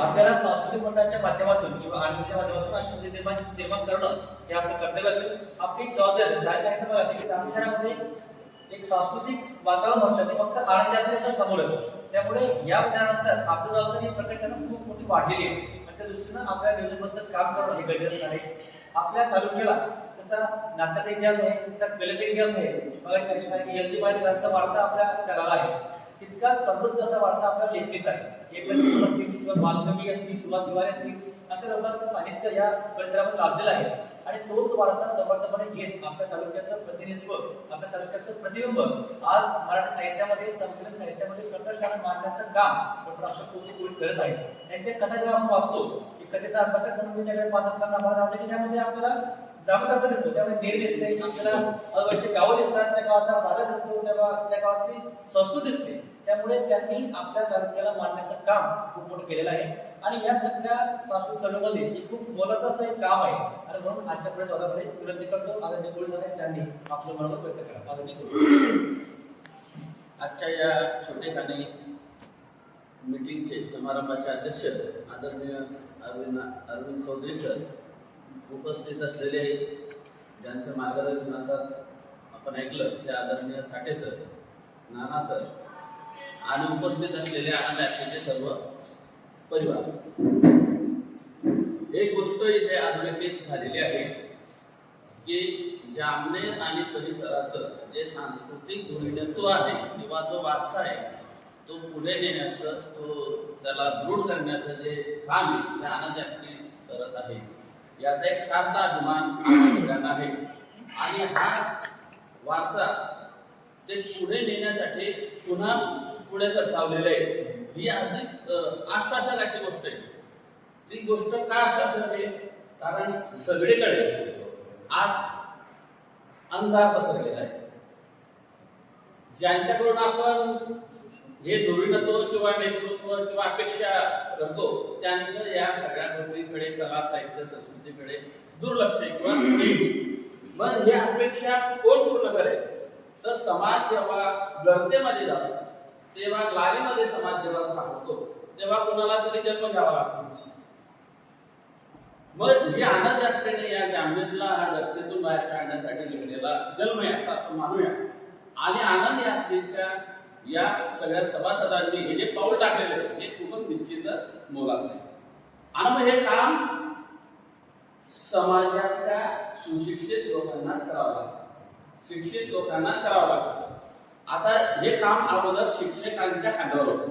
आपल्याला सांस्कृतिक मंडळाच्या माध्यमातून किंवा आर्मीच्या माध्यमातून अशी निर्माण निर्माण करणं हे आपलं कर्तव्य असेल. आपली एक जबाबदारी आहे. सांगितलं मला अशी की ग्रामीण एक सांस्कृतिक वातावरण म्हटलं ते फक्त आनंदात असं समोर येतं त्यामुळे या विधानानंतर आपली जबाबदारी प्रकर्षानं खूप मोठी वाढलेली आहे. आणि त्या दृष्टीनं आपल्या नियोजनबद्ध काम करणं हे गरजेचं आहे. आपल्या तालुक्याला जसा नाटकाचा इतिहास आहे तसा कलेचा इतिहास आहे मग सांगितलं की एल जी सरांचा वारसा आपल्या शहराला आहे. तितका समृद्ध असा वारसा आपल्या लेखणीचा आहे. एक किंवा बालकवी असतील किंवा दिवाळी असतील अशा लोकांचं साहित्य या परिसरामध्ये लाभलेलं आहे. आणि तोच वारसा समर्थपणे घेत आपल्या तालुक्याचं प्रतिनिधित्व आपल्या तालुक्याचं प्रतिबिंब आज मराठी साहित्यामध्ये संस्कृत साहित्यामध्ये प्रकर्षाने मांडण्याचं काम डॉक्टर अशोक कोटी कोळी करत आहेत. त्यांच्या कथा जेव्हा आपण वाचतो की कथेचा अभ्यास म्हणून मी त्याकडे पाहत असताना मला जाणवतं की त्यामध्ये आपल्याला जामदार दिसतो त्यामुळे नेर दिसते आपल्याला गावं दिसतात त्या गावाचा बाजार दिसतो त्या त्या गावातली संस्कृती दिसते. त्यामुळे त्यांनी आपल्या तालुक्याला मांडण्याचं काम खूप मोठं केलेलं आहे. आणि या सगळ्या सांस्कृतिक चळवळीमध्ये हे खूप मोलाचं असं एक काम आहे. आणि म्हणून आजच्या पुढे स्वतःकडे विनंती करतो. आदरणीय पोलीस आहेत त्यांनी आपलं मनोगत व्यक्त करा. आदरणीय आजच्या या छोटेखाने मीटिंगचे समारंभाचे अध्यक्ष आदरणीय अरविंद अरविंद चौधरी सर उपस्थित असलेले ज्यांचं मार्गदर्शन आता आपण ऐकलं ते आदरणीय साठे सर नाना सर आणि उपस्थित असलेले आनंदाचे सर्व परिवार. एक गोष्ट इथे अधोरेखित झालेली आहे की जामनेर आणि परिसराचं जे सांस्कृतिक धोरणत्व आहे किंवा जो वारसा आहे तो पुढे नेण्याचं तो त्याला दृढ करण्याचं जे काम आहे ते आनंद करत आहे. याचा एक सार्थ अभिमान सगळ्यांना आहे. आणि हा वारसा ते पुढे नेण्यासाठी पुन्हा पुढे सरसावलेलं आहे. ही अधिक आश्वासक अशी गोष्ट आहे. ती गोष्ट का आश्वासक आहे? कारण सगळीकडे आज अंधार पसरलेला आहे. ज्यांच्याकडून आपण हे धोरणत्व किंवा नेतृत्व किंवा अपेक्षा करतो त्यांचं या सगळ्या गोष्टीकडे कला साहित्य संस्कृतीकडे दुर्लक्ष आहे किंवा मग ही अपेक्षा कोण पूर्ण करेल? तर समाज जेव्हा गर्तेमध्ये जातो तेव्हा ग्लानीमध्ये समाज जेव्हा सापडतो. तेव्हा कुणाला तरी जन्म घ्यावा लागतो. मग ही आनंद यात्रेने या जामनेरला हा गर्तेतून बाहेर काढण्यासाठी घेतलेला जन्म आहे असं आपण मानूया. आणि आनंद यात्रेच्या या सगळ्या सभासदांनी हे जे पाऊल टाकलेलं आहे हे खूपच निश्चितच मोलाचं आहे. आणि मग हे काम समाजातल्या सुशिक्षित लोकांनाच करावं लागतं. शिक्षित लोकांनाच करावं लागतं. आता हे काम अगोदर शिक्षकांच्या खांद्यावर होतं.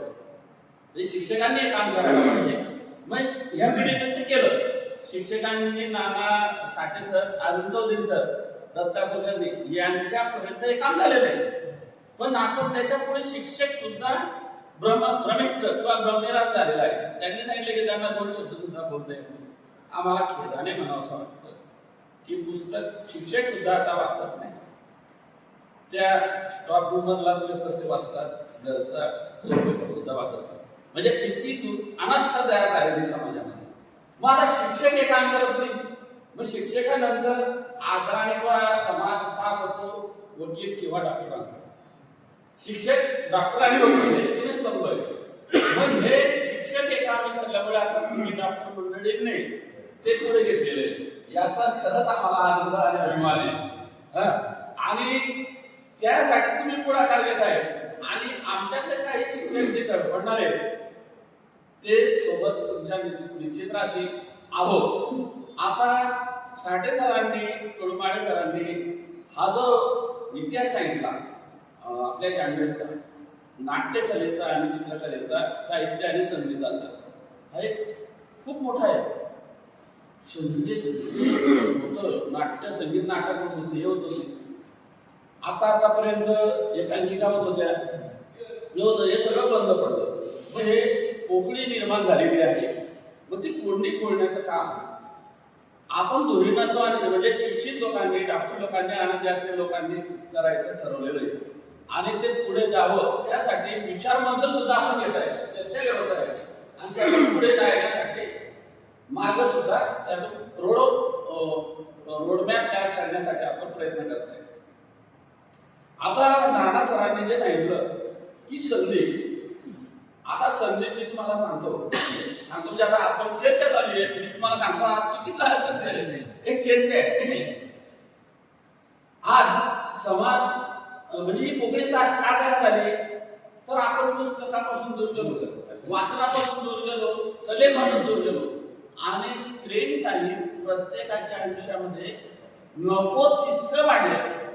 ते शिक्षकांनी हे काम करायला पाहिजे. मग ह्या पिढीने ते केलं. शिक्षकांनी नाना साठे सर अरुण चौधरी सर दत्ता कुलकर्णी यांच्यापर्यंत हे काम झालेलं आहे. पण आता त्याच्या पुढे शिक्षक सुद्धा भ्रम भ्रमिष्ठ किंवा भ्रमनिराश झालेला आहे. त्यांनी सांगितलं की त्यांना दोन शब्द सुद्धा बोलता येत नाही. आम्हाला खेदाने म्हणावं असं वाटतं. की पुस्तक शिक्षक सुद्धा आता वाचत नाही. त्या स्टॉप रूम पेपर ते वाचतात घरचा पेपर सुद्धा वाचतात म्हणजे इतकी तू अनास्था तयार राहिली समाजामध्ये. मग आता शिक्षक हे काम करत नाही. मग शिक्षकानंतर आदराने किंवा समाज का होतो वकील किंवा डॉक्टर शिक्षक डॉक्टर आणि वकील तिने स्तंभ आहे मग हे शिक्षक हे काम विसरल्यामुळे आता तुम्ही डॉक्टर मंडळींनी ते पुढे घेतलेले याचा खरंच आम्हाला आनंद आणि अभिमान आहे. आणि त्यासाठी तुम्ही पुढाकार घेत आहे. आणि आमच्यातले काही शिक्षक जे धडपडणार आहेत ते सोबत तुमच्या निश्चित राहतील. आहोत आता साठे सरांनी तोडमाडे सरांनी हा जो इतिहास सांगितला आपल्या कॅन्डिडेटचा नाट्यकलेचा आणि चित्रकलेचा साहित्य आणि संगीताचा हा एक खूप मोठा आहे. संगीत होतं नाट्य संगीत नाटक होत होतं हे होत. आता आतापर्यंत एकांकिका होत होत्या हे हे सगळं बंद पडलं. मग हे पोकळी निर्माण झालेली आहे. मग ती कोंडी खोडण्याचं काम आपण धोरणत्व म्हणजे शिक्षित लोकांनी डॉक्टर लोकांनी आनंदातल्या लोकांनी करायचं ठरवलेलं आहे. आणि ते पुढे जावं त्यासाठी विचारमंथन सुद्धा आपण घेत आहे चर्चा घडवत आहे. आणि त्यातून पुढे जाण्यासाठी मार्ग सुद्धा त्यातून रोड रोडमॅप तयार करण्यासाठी आपण प्रयत्न करत आहे. आता नाना सरांनी जे सांगितलं की संधी आता संदीप मी तुम्हाला सांगतो. सांगतो म्हणजे आता आपण चर्चा झाली आहे. मी तुम्हाला सांगतो आज चुकीचं आहे सध्या एक चर्चा आहे. आज समाज म्हणजे ही पोकळी का काय तयार झाली? तर आपण पुस्तकापासून दूर गेलो. वाचनापासून दूर गेलो कलेपासून दूर गेलो. आणि स्क्रीन टाईम प्रत्येकाच्या आयुष्यामध्ये नको तितकं वाढलं